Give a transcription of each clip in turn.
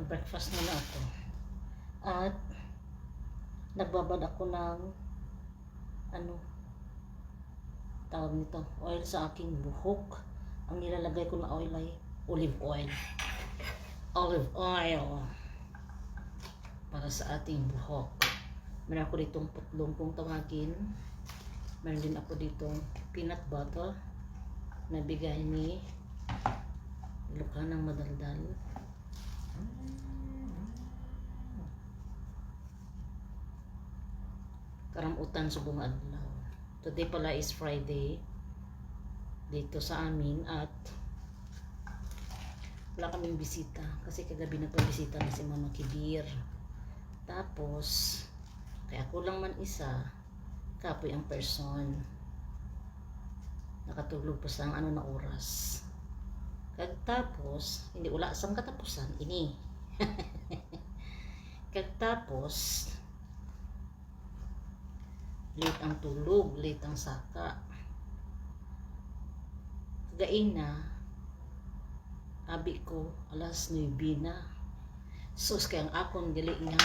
Nag-breakfast muna ako. At nagbabad ako ng ano tawag nito, oil sa aking buhok. Ang nilalagay ko na oil ay olive oil. Olive oil para sa ating buhok. Meron ako ditong putlong kung tawagin. Meron din ako ditong peanut butter na bigay ni Luka ng Madaldal. Karamutan sa bunga adlaw. Today pala is Friday dito sa amin at wala kaming bisita kasi kagabi nagpabisita na si Mama Kibir. Tapos, kaya ako lang man isa, kapoy ang person. Nakatulog pa sa ano na oras. Kagtapos, hindi wala sang katapusan, ini. Kagtapos, late ang tulog, late ang saka. Kagain na, abi ko, alas 9 na. Sus, kaya ang akong dili nga,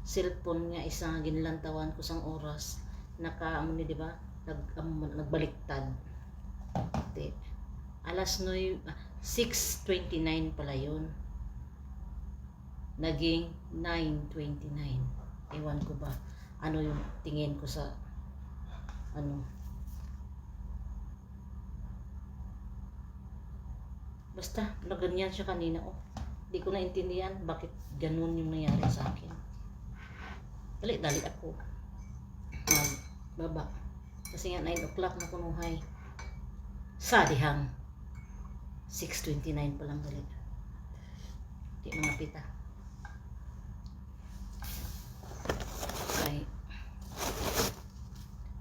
cellphone nga isang ginlantawan ko sang oras, naka, ano ni, di ba, nag, um, nagbaliktad. Di, alas 9, ah, 6.29 pala yun. Naging 9.29. Ewan ko ba, ano yung tingin ko sa, ano, Basta, naganyan siya kanina. Oh, di ko naintindihan bakit ganun yung nangyari sa akin. Dali-dali ako. Mag baba. Kasi nga 9 o'clock na kunuhay. Sa dihang. 6.29 pa lang dali. Di mga pita. Ay,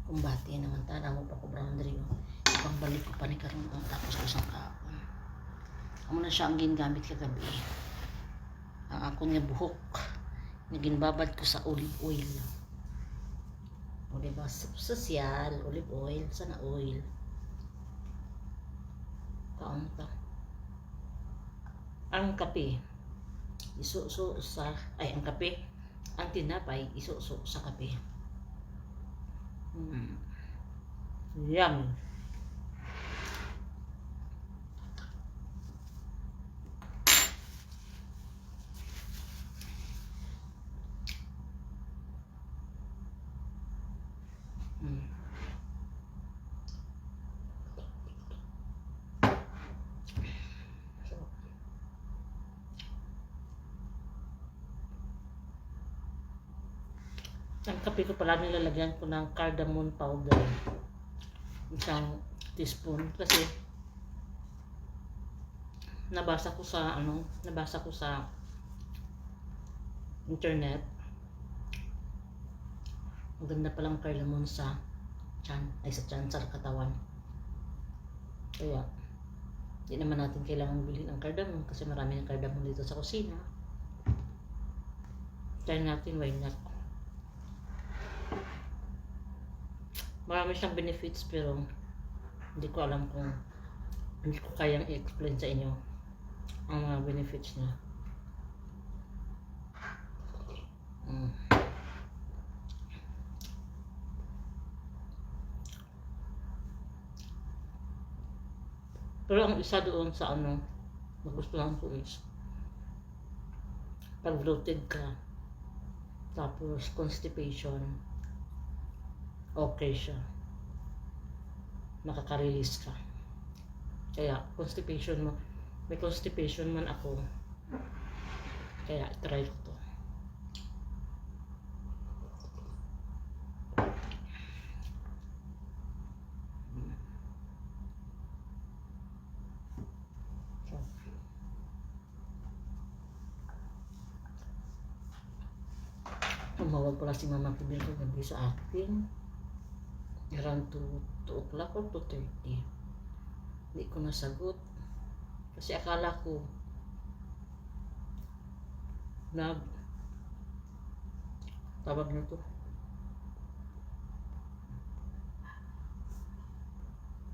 kumbati naman tala mo pa ko boundary mo. Ibang balik ko pa ni karon ang tapos ko sa kaon. Amo na siya ang gingamit kagabi. Ang akong nga buhok nga ginbabad ko sa olive oil. O diba? Sosyal, olive oil, sana oil. Kaon ka. Ang kape, isuso sa, ay ang kape, ang tinapay, isuso sa kape. Hmm. Yum. Ang kape ko pala nilalagyan ko ng cardamom powder. Isang teaspoon kasi nabasa ko sa ano, nabasa ko sa internet Maganda palang cardamom sa chan, ay sa chan, sa katawan. Kaya, hindi naman natin kailangan bilhin ang cardamom kasi marami ng cardamom dito sa kusina. Try natin, why not? Marami siyang benefits pero hindi ko alam kung hindi ko kayang i-explain sa inyo ang mga benefits niya. Mm. Pero ang isa doon sa ano, nagustuhan ko is, pag bloated ka, tapos constipation, okay siya. Nakaka-release ka. Kaya, constipation mo, may constipation man ako, kaya try ko to. Tumawag pala si Mama Pibir ko gabi sa akin. Around 2, 2 o'clock or 2.30. Hindi ko nasagot. Kasi akala ko nag tawag na to.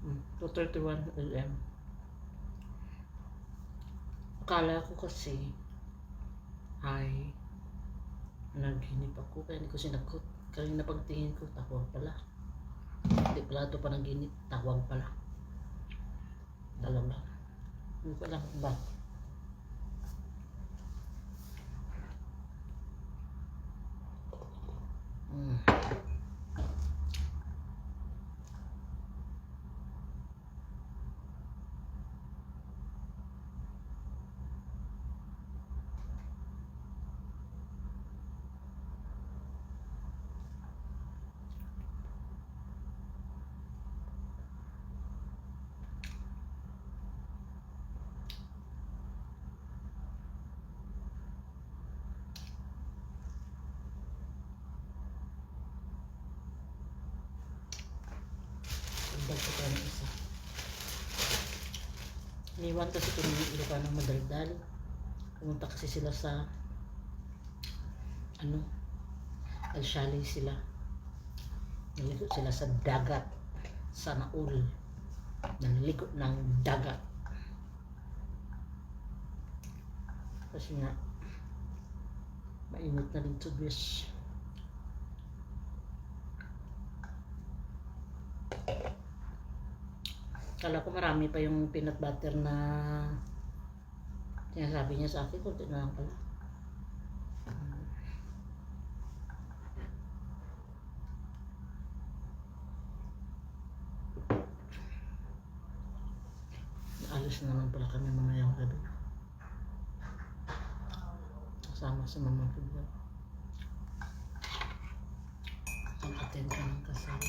Hmm, 2.31 a.m. Akala ko kasi Hi. Naginip ako kaya hindi ko sinagot. Kanina pagtingin ko, tawag pala. Hindi pala ito pa naginip, tawag pala. Dalawa. Hindi ko alam kung ba. Mm. Dagdag ko ng isa. Iniwan kasi kung ilukan ng madaldal. Pumunta kasi sila sa ano Alshali sila. Naligo sila sa dagat. Sa naul. Naligo ng dagat. Kasi nga mainit na dito bis. Kala ko marami pa yung peanut butter na sinasabi niya sa akin. Kunti na lang pala. Alis na naman pala kami mamayang gabi. Kasama sa mama dyan. Pag-attend ka ng kasal.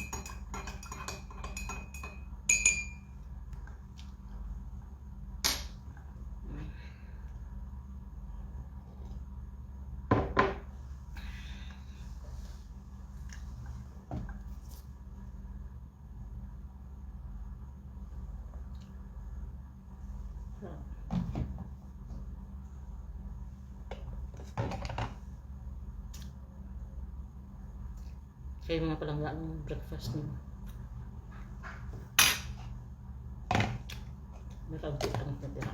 Kaya mga palang ng breakfast niyo. May kaunti lang natira.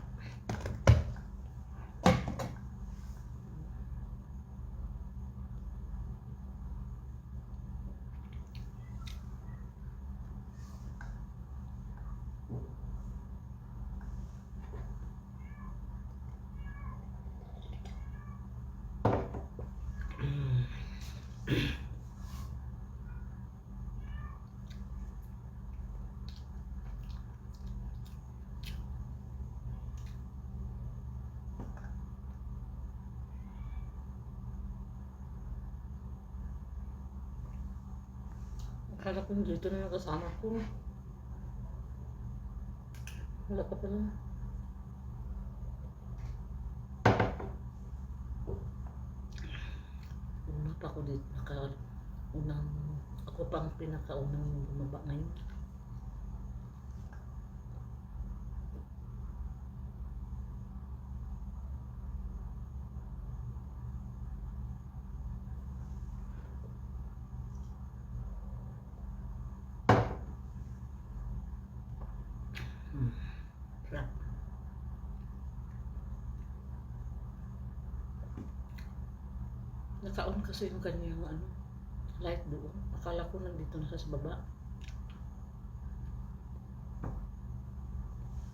Akala ko dito na yung kasama ko. Wala ka pala. Una pa ako dito. Naka, unang, ako pang pinakaunang bumaba ngayon. Hmm. Sarap. Naka-on kasi yung kanyang ano, light doon. Akala ko nandito na sa baba.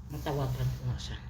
Matawagan ko nga siya.